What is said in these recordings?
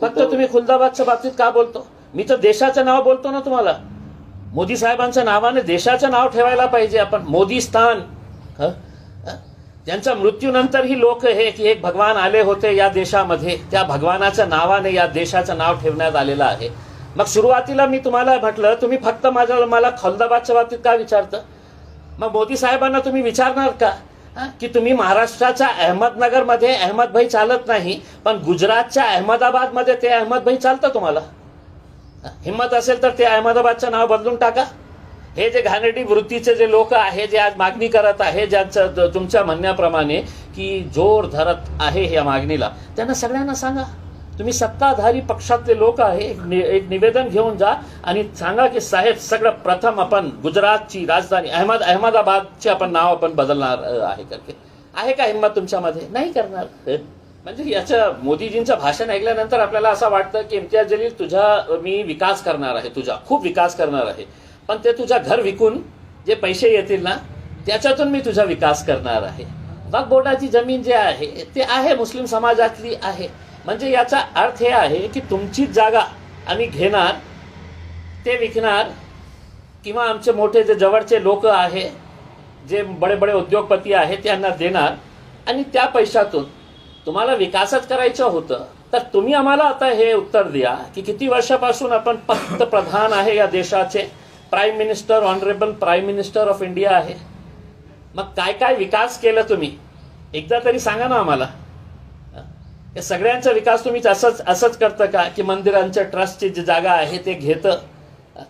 फक्त तुम्ही खुलदाबादच्या बाबतीत का बोलतो? मी तर देशाचं नाव बोलतो ना तुम्हाला. मोदी साहेबांच्या नावाने देशाचं नाव ठेवायला पाहिजे आपण. मोदी स्थान. हं? त्यांच्या मृत्यूनंतर ही लोक हे की एक भगवान आले होते या देशामध्ये. त्या भगवानाच्या नावाने या देशाचं नाव ठेवण्यात आलेलं आहे. मग सुरुवातीला मी तुम्हाला म्हटलं तुम्ही फक्त माझ्या मला खलदाबादच्या बाबतीत का विचारतं? मग मोदी साहेबांना तुम्ही विचारणार का? की तुम्ही महाराष्ट्राच्या अहमदनगरमध्ये अहमद भाई चालत नाही पण गुजरातच्या अहमदाबादमध्ये ते अहमद भाई चालतं तुम्हाला? हिंमत असेल तर ते अहमदाबादचं नाव बदलून टाका. हे जे घाणेरडी वृत्तीचे जे लोक आहे जे आज मागणी करत आहे ज्यांचं तुमच्या म्हणण्याप्रमाणे की जोर धरत आहे या मागणीला त्यांना सगळ्यांना सांगा. तुम्ही सत्ताधारी पक्षातले लोक आहे एक नि- एक निवेदन घेऊन जा आणि सांगा की साहेब सगळं प्रथम आपण गुजरातची राजधानी अहमद अहमदाबादचे आपण नाव आपण बदलणार आहे करके. आहे का हिंमत तुमच्यामध्ये? नाही करणार. म्हणजे याचं मोदीजींचं भाषण ऐकल्यानंतर आपल्याला असं वाटतं की इम्तियाज जलील तुझा मी विकास करणार आहे तुझा खूप विकास करणार आहे. पण ते तुझ्या घर विकून जे पैसे येतील ना त्याच्यातून मी तुझा विकास करणार आहे. वक्फ जमीन जे आहे ते आहे मुस्लिम समाजातली आहे. म्हणजे याचा अर्थ हे आहे की तुमचीच जागा आम्ही घेणार ते विकणार किंवा आमचे मोठे जे जवळचे लोक आहे जे बडे बडे उद्योगपती आहेत त्यांना देणार. आणि त्या पैशातून तुम्हाला विकासच करायचं होतं तर तुम्ही आम्हाला आता हे उत्तर द्या की किती वर्षापासून आपण पंतप्रधान आहे या देशाचे. Prime minister honourable prime minister of India आहे. मग काय काय विकास केलं तुम्ही? एकदा तरी सांगा ना आम्हाला. या सगळ्यांचा विकास तुम्ही असंच असंच करतं का? की मंदिरांच्या ट्रस्टची जी जागा आहे ते घेतं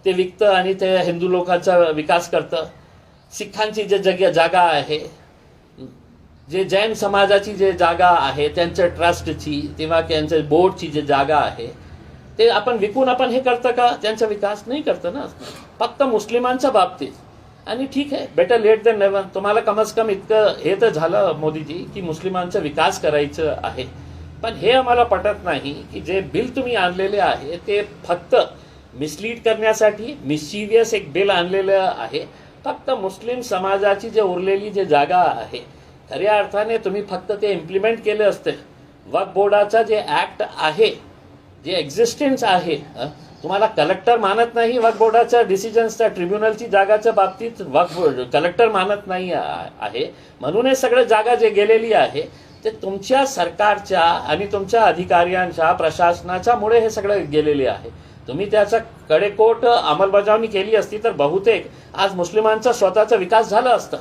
ते विकतं आणि ते हिंदू लोकांचा विकास करतं. सिखांची जे जग जागा आहे जे जैन समाजाची जे जागा आहे त्यांच्या ट्रस्टची किंवा त्यांच्या बोर्डची जी जागा आहे ते आपण विकून आपण हे करतं का? त्यांचा विकास नाही करतं ना. फक्त मुस्लिमांच्या बाबतीत. आणि ठीक आहे बेटर लेट दॅन नेव्हर तुम्हाला कमस कम इतकं हे तर झालं मोदीजी की मुस्लिमांचा विकास करायचं आहे. पण हे आम्हाला पटत नाही की जे बिल तुम्ही आणलेले आहे ते फक्त मिसलीड करण्यासाठी मिसिवियस एक बिल आणलेलं आहे. फक्त मुस्लिम समाजाची जे उरलेली जे जागा आहे खऱ्या अर्थाने तुम्ही फक्त ते इम्प्लिमेंट केले असते. वक्फ बोर्डाचा जे ॲक्ट आहे जे एक्झिस्टन्स आहे तुम्हाला कलेक्टर मानत नाही वक्फ बोर्डाच्या डिसिजन्सच्या ट्रिब्युनलची जागाच्या बाबतीत वक्फ कलेक्टर मानत नाही आहे. म्हणून हे सगळं जागा जे गेलेली आहे ते तुमच्या सरकारच्या आणि तुमच्या अधिकाऱ्यांच्या प्रशासनाच्या मुळे हे सगळं गेलेले आहे. तुम्ही त्याचा कडेकोट अंमलबजावणी केली असती तर बहुतेक आज मुस्लिमांचा स्वतःचा विकास झाला असता.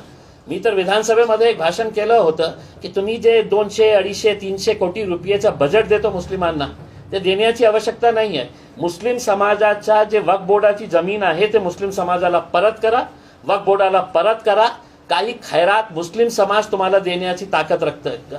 मी तर विधानसभेमध्ये एक भाषण केलं होतं की तुम्ही जे दोनशे अडीचशे तीनशे कोटी रुपयेचं बजेट देतो मुस्लिमांना ते देण्याची आवश्यकता नाही आहे मुस्लिम समाजाच्या जे वक्फ बोर्डाची जमीन आहे ते मुस्लिम समाजाला परत करा वक्फ बोर्डाला परत करा. काही खैरात मुस्लिम समाज तुम्हाला देण्याची ताकद रखत का?